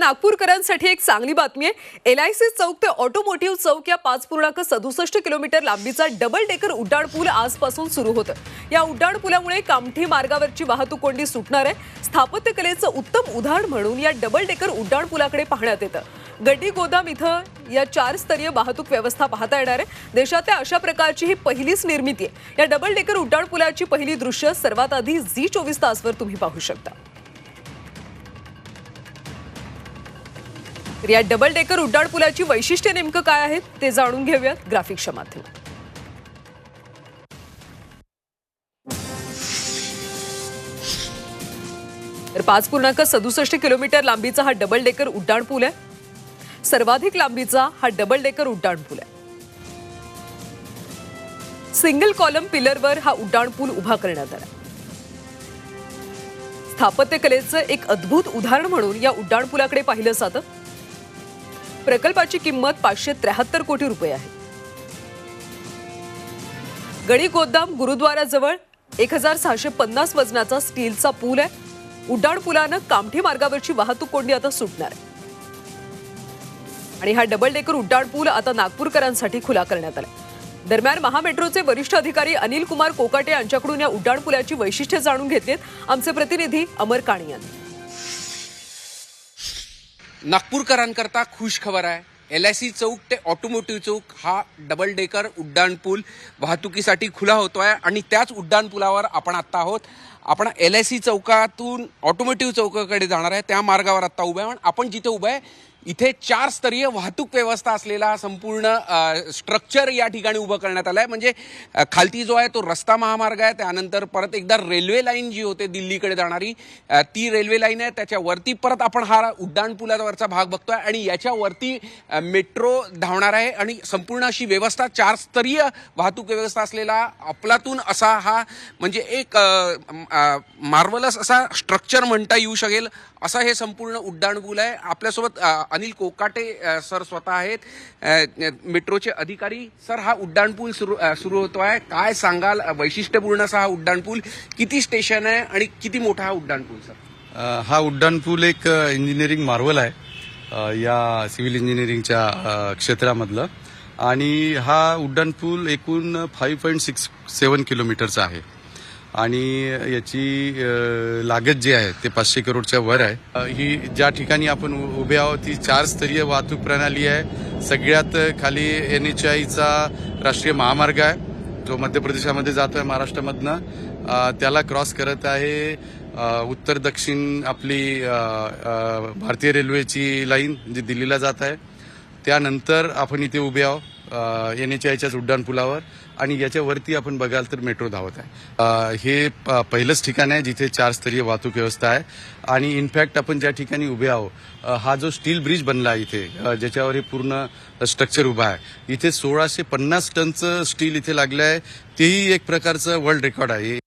नागपूरकरांसाठी एक चांगली बातमी आहे. एल आय सी चौक ते ऑटोमोटिव्ह चौक या पाच पूर्णांक सदुसष्ट किलोमीटर लांबीचा डबल डेकर उड्डाण पूल आजपासून सुरू होतं. या उड्डाण पुलामुळे कामठी मार्गावरची वाहतूक कोंडी सुटणार आहे. स्थापत्यकलेचं उत्तम उदाहरण म्हणून या डबल डेकर उड्डाण पुलाकडे पाहण्यात येतं. गड्डी गोदाम इथं या चार स्तरीय वाहतूक व्यवस्था पाहता येणार आहे. देशातल्या अशा प्रकारची ही पहिलीच निर्मिती आहे. या डबल डेकर उड्डाण पुलाची पहिली दृश्य सर्वात आधी झी चोवीस तासवर तुम्ही पाहू शकता. तर या डबल डेकर उड्डाण पुलाची वैशिष्ट्य नेमकं काय आहेत ते जाणून घेऊयात ग्राफिक्सच्या माध्यमात तर पाच पूर्णांक सदुसष्ट किलोमीटर लांबीचा हा डबल डेकर उड्डाण पूल आहे. सर्वाधिक लांबीचा हा डबल डेकर उड्डाण पूल आहे. सिंगल कॉलम पिलरवर हा उड्डाण पूल उभा करण्यात आला. स्थापत्यकलेचं एक अद्भुत उदाहरण म्हणून या उड्डाण पुलाकडे पाहिलं जातं. प्रकल्पाची किंमत पाचशे त्र्याहत्तर कोटी रुपये आहे. गडी गोदाम गुरुद्वाराजवळ एक हजार सहाशे पन्नास वजनाचा स्टीलचा पूल आहे. उड्डाण पुलानं कामठी मार्गावरची वाहतूक कोंडी आता सुटणार आहे. आणि हा डबल डेकर उड्डाण पूल आता नागपूरकरांसाठी खुला करण्यात आला दरम्यान महामेट्रोचे वरिष्ठ अधिकारी अनिल कुमार कोकाटे यांच्याकडून या उड्डाण पुलाची वैशिष्ट्ये जाणून घेतलीत. आमचे प्रतिनिधी अमर काणी यांनी नागपूरकरांकरता खुश खबर आहे. एल आय सी चौक ते ऑटोमोटिव्ह चौक हा डबल डेकर उड्डाणपूल वाहतुकीसाठी खुला होतो आहे आणि त्याच उड्डाणपुलावर आपण आत्ता आहोत. आपण एल आय सी चौकातून ऑटोमोटिव्ह चौकाकडे जाणार आहे. त्या मार्गावर आत्ता उभं आहे. आपण जिथे उभं आहे इथे चार स्तरीय वाहतूक व्यवस्था असलेला हा संपूर्ण स्ट्रक्चर या ठिकाणी उभं करण्यात आलं आहे म्हणजे खालती जो आहे तो रस्ता महामार्ग आहे. त्यानंतर परत एकदा रेल्वे लाईन जी होते दिल्लीकडे जाणारी ती रेल्वे लाईन आहे. त्याच्यावरती परत आपण हा उड्डाणपुलावरचा भाग बघतोय आणि याच्यावरती मेट्रो धावणार आहे आणि संपूर्ण अशी व्यवस्था चार स्तरीय वाहतूक व्यवस्था असलेला अफलातून असा हा म्हणजे एक मार्वलस असा स्ट्रक्चर म्हणता येऊ शकेल. असं हे संपूर्ण उड्डाणपूल आहे. आपल्यासोबत अनिल कोकाटे सर स्वतः आहेत. मेट्रोचे अधिकारी. सर हा उड्डाणपूल सुरू सुरू होतो आहे. काय सांगाल? वैशिष्ट्यपूर्ण असा हा उड्डाणपूल किती स्टेशन आहे आणि किती मोठा हा उड्डाणपूल सर? हा उड्डाणपूल एक इंजिनिअरिंग मार्वल आहे. या सिव्हिल इंजिनिअरिंगच्या क्षेत्रामधलं. आणि हा उड्डाणपूल एकूण फाईव्ह पॉईंट सिक्स सेवन किलोमीटरचा आहे. आणि याची लागत जी आहे ते पाचशे करोडच्या वर आहे. ही ज्या ठिकाणी आपण उ- उभे आहोत ती चार स्तरीय वाहतूक प्रणाली आहे. सगळ्यात खाली एन एच आयचा राष्ट्रीय महामार्ग आहे. जो मध्य प्रदेशामध्ये जातो आहे महाराष्ट्रामधनं. त्याला क्रॉस करत आहे उत्तर दक्षिण आपली भारतीय रेल्वेची लाईन जी दिल्लीला जात आहे. त्यानंतर आपण इथे उभे आहोत. एन एच आयच्याच उड्डाणपुलावर आणि याच्यावरती आपण बघाल तर मेट्रो धावत आहे. हे प- पहिलंच ठिकाण आहे जिथे चार स्तरीय वाहतूक व्यवस्था आहे. आणि इनफॅक्ट आपण ज्या ठिकाणी उभे आहोत हा जो स्टील ब्रिज बनला आहे इथे ज्याच्यावर हे पूर्ण स्ट्रक्चर उभा आहे. इथे सोळाशे पन्नास टनचं स्टील इथे लागलं आहे. तेही एक प्रकारचं वर्ल्ड रेकॉर्ड आहे.